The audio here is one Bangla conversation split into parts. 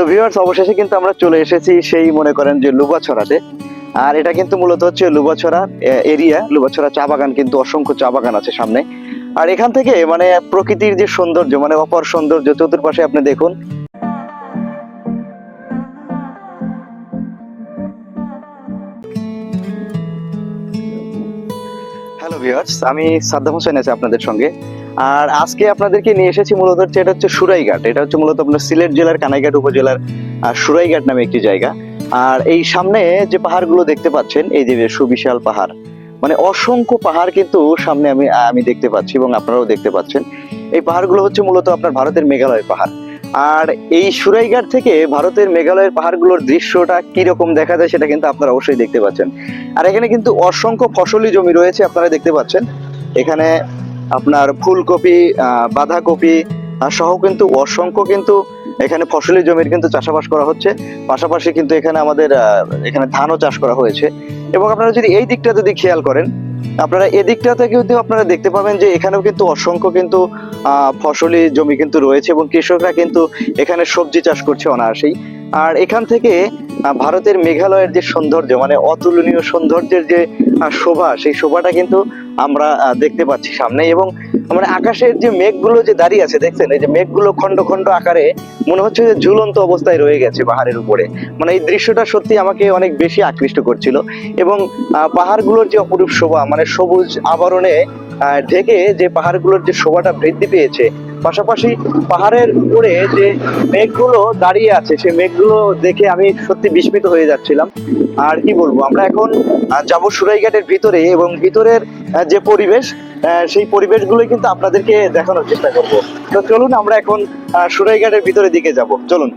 তো ভিউয়ার্স অবশেষে কিন্তু আমরা চলে এসেছি সেই মনে করেন যে লুবাছড়াতে। আর এটা কিন্তু মূলত হচ্ছে লুবাছড়া এরিয়া, লুবাছড়া চা বাগান কিন্তু অসংখ্য চা বাগান আছে সামনে। আর এখান থেকে মানে প্রকৃতির যে সৌন্দর্য মানে অপর সৌন্দর্য, চতুর্পাশে আপনি দেখুন। হ্যালো ভিউয়ার্স আমি সাদ্দাম হোসেন আছি আপনাদের সঙ্গে। আর আজকে আপনাদেরকে নিয়ে এসেছি মূলত হচ্ছে, এটা হচ্ছে সুরাইঘাট। এটা হচ্ছে মূলত আপনার সিলেট জেলার, কানাইঘাট উপজেলার সুরাইঘাট নামে একটি জায়গা। আর এই সামনে যে পাহাড়গুলো দেখতে পাচ্ছেন, এই যে সুবিশাল পাহাড় মানে অসংখ্য পাহাড় কিন্তু সামনে আমি আমি দেখতে পাচ্ছি এবং আপনারাও দেখতে পাচ্ছেন। এই পাহাড়গুলো হচ্ছে মূলত আপনার ভারতের মেঘালয় পাহাড়। আর এই সুরাইঘাট থেকে ভারতের মেঘালয়ের পাহাড়গুলোর দৃশ্যটা কি রকম দেখা যায় সেটা কিন্তু আপনারা অবশ্যই দেখতে পাচ্ছেন। আর এখানে কিন্তু অসংখ্য ফসলি জমি রয়েছে, আপনারা দেখতে পাচ্ছেন। এখানে আপনার ফুলকপি বাঁধাকপি সহ কিন্তু অসংখ্য কিন্তু এখানে ফসলি জমির কিন্তু চাষাবাস করা হচ্ছে। পাশাপাশি কিন্তু এখানে আমাদের এখানে ধানও চাষ করা হয়েছে। এবং আপনারা যদি এই দিকটা যদি খেয়াল করেন, আপনারা এদিকটাতে কিন্তু আপনারা দেখতে পাবেন যে এখানেও কিন্তু অসংখ্য কিন্তু ফসলি জমি কিন্তু রয়েছে এবং কৃষকরা কিন্তু এখানে সবজি চাষ করছে অনায়াসেই। আর এখান থেকে ভারতের মেঘালয়ের যে সৌন্দর্য মানে অতুলনীয় সৌন্দর্যের যে শোভা, সেই শোভাটা কিন্তু আমরা দেখতে পাচ্ছি সামনে এবং মানে আকাশের যে মেঘগুলো যে দাঁড়িয়ে আছে, দেখছেন? এই যে মেঘগুলো খন্ড খন্ড আকারে মনে হচ্ছে যে ঝুলন্ত অবস্থায় রয়ে গেছে পাহাড়ের উপরে। মানে এই দৃশ্যটা সত্যি আমাকে অনেক বেশি আকৃষ্ট করছিল এবং পাহাড়গুলোর যে অপরূপ শোভা মানে সবুজ আবরণে ঢেকে যে পাহাড়গুলোর যে শোভাটা বৃদ্ধি পেয়েছে পাশাপাশি পাহাড়ের উপরে যে মেঘগুলো দাঁড়িয়ে আছে সে মেঘগুলো দেখে আমি সত্যি বিস্মিত হয়ে যাচ্ছিলাম। আর কি বলব, আমরা এখন যাব সুরাইঘাটের ভিতরে এবং ভিতরের যে পরিবেশ সেই পরিবেশগুলোই কিন্তু আপনাদেরকে দেখানোর চেষ্টা করব। তো চলুন আমরা এখন সুরাইঘাটের ভিতরে দিকে যাব। চলুন।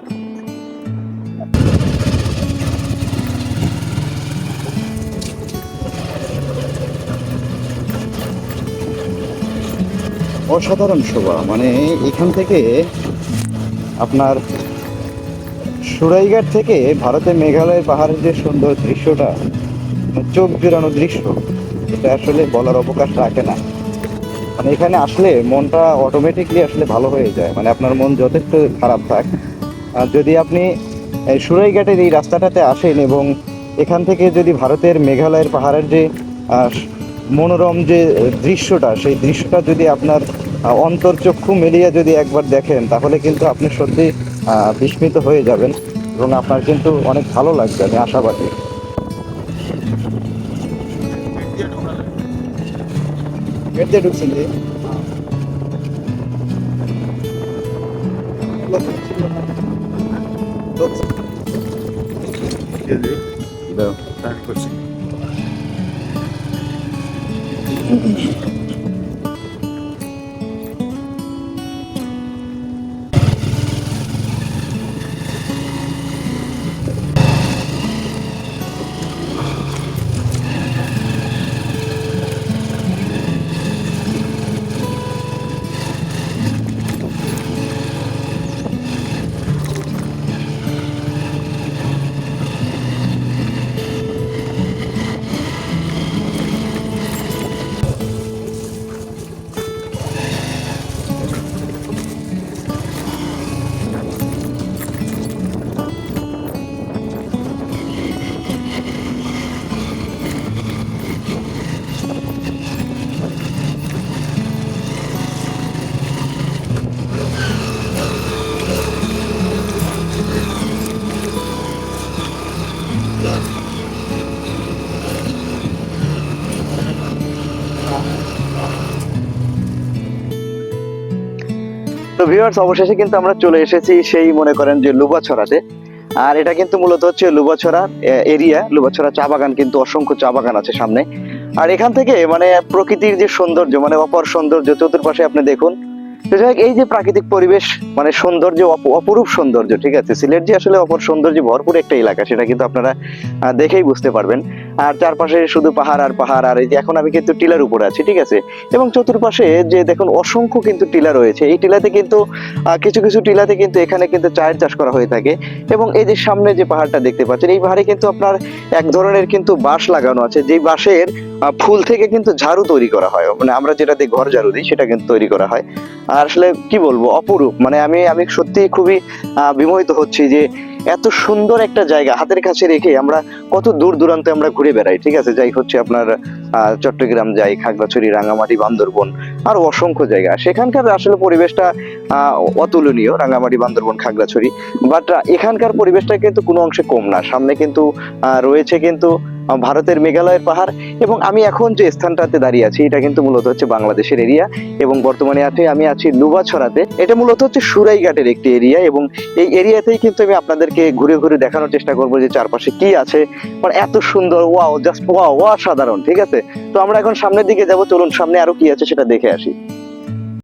অসাধারণ শোভা। মানে এখান থেকে আপনার সুরাইঘাট থেকে ভারতের মেঘালয়ের পাহাড়ের যে সুন্দর দৃশ্যটা মানে চোখ জোড়ানো দৃশ্য, এটা আসলে বলার অবকাশ রাখে না। মানে এখানে আসলে মনটা অটোমেটিকলি আসলে ভালো হয়ে যায়। মানে আপনার মন যথেষ্ট খারাপ থাক। আর যদি আপনি সুরাইঘাটের এই রাস্তাটাতে আসেন এবং এখান থেকে যদি ভারতের মেঘালয়ের পাহাড়ের যে মনোরম যে দৃশ্যটা সেই দৃশ্যটা যদি আপনার অন্তর্চক্ষু মিলিয়ে যদি একবার দেখেন তাহলে কিন্তু আপনি সত্যি বিস্মিত হয়ে যাবেন এবং আপনার কিন্তু অনেক ভালো লাগবে আমি আশাবাদী। গেট দিয়ে ঢুকছেন যে Deus. তো ভিউয়ার্স অবশেষে কিন্তু আমরা চলে এসেছি সেই মনে করেন যে লুবাছড়াতে। আর এটা কিন্তু মূলত হচ্ছে লুবাছড়া এরিয়া, লুবাছড়া চা বাগান কিন্তু অসংখ্য চা বাগান আছে সামনে। আর এখান থেকে মানে প্রকৃতির যে সৌন্দর্য মানে অপর সৌন্দর্য, চতুর্পাশে আপনি দেখুন। যাই এই যে প্রাকৃতিক পরিবেশ মানে সৌন্দর্য অপরূপ সৌন্দর্য, ঠিক আছে? সিলেট যে আসলে অপর সৌন্দর্য ভরপুর একটা এলাকা, সেটা কিন্তু আপনারা দেখেই বুঝতে পারবেন। আর চারপাশে শুধু পাহাড় আর পাহাড়, আর এই যে এখন আমি কিন্তু টিলার উপরে আছি, ঠিক আছে? এবং চতুর্পাশে যে দেখুন অসংখ্য কিন্তু টিলা রয়েছে। এই টিলাতে কিন্তু কিছু কিছু টিলাতে কিন্তু এখানে কিন্তু চায়ের চাষ করা হয়ে থাকে। এবং এই যে সামনে যে পাহাড়টা দেখতে পাচ্ছেন, এই পাহাড়ে কিন্তু আপনার এক ধরনের কিন্তু বাঁশ লাগানো আছে। যে বাঁশের ফুল থেকে কিন্তু ঝাড়ু তৈরি করা হয়। মানে আমরা যেটাতে ঘর ঝাড়ু দিই, সেটা কিন্তু তৈরি করা হয়। আর আসলে কি বলব, অপরূপ। মানে আমি আমি সত্যি খুবই বিমোহিত হচ্ছি যে এত সুন্দর একটা জায়গা হাতের কাছে রেখে আমরা কত দূর দূরান্তে আমরা ঘুরে বেড়াই, ঠিক আছে? যাই হচ্ছে আপনার চট্টগ্রাম যাই, খাগড়াছড়ি রাঙামাটি বান্দরবন, আর অসংখ্য জায়গা। সেখানকার আসলে পরিবেশটা অতুলনীয় রাঙামাটি বান্দরবন, খাগড়াছড়ি। বাট এখানকার পরিবেশটা কিন্তু কোনো অংশে কম না। সামনে কিন্তু রয়েছে কিন্তু ভারতের মেঘালয়ের পাহাড় এবং আমি এখন যে স্থানটাতে দাঁড়িয়ে আছি, এটা কিন্তু মূলত হচ্ছে বাংলাদেশের এরিয়া এবং বর্তমানে আছে, আমি আছি লুবাছড়াতে এটা মূলত হচ্ছে সুরাইঘাটের একটি এরিয়া এবং এই এরিয়াতেই কিন্তু আমি আপনাদেরকে ঘুরে ঘুরে দেখানোর চেষ্টা করব যে চারপাশে কি আছে। মানে এত সুন্দর ওয়াও জাস্ট ওয়াও অসাধারণ, ঠিক আছে? তো আমরা এখন সামনের দিকে যাব, চলুন সামনে আরও কি আছে সেটা দেখে আসি।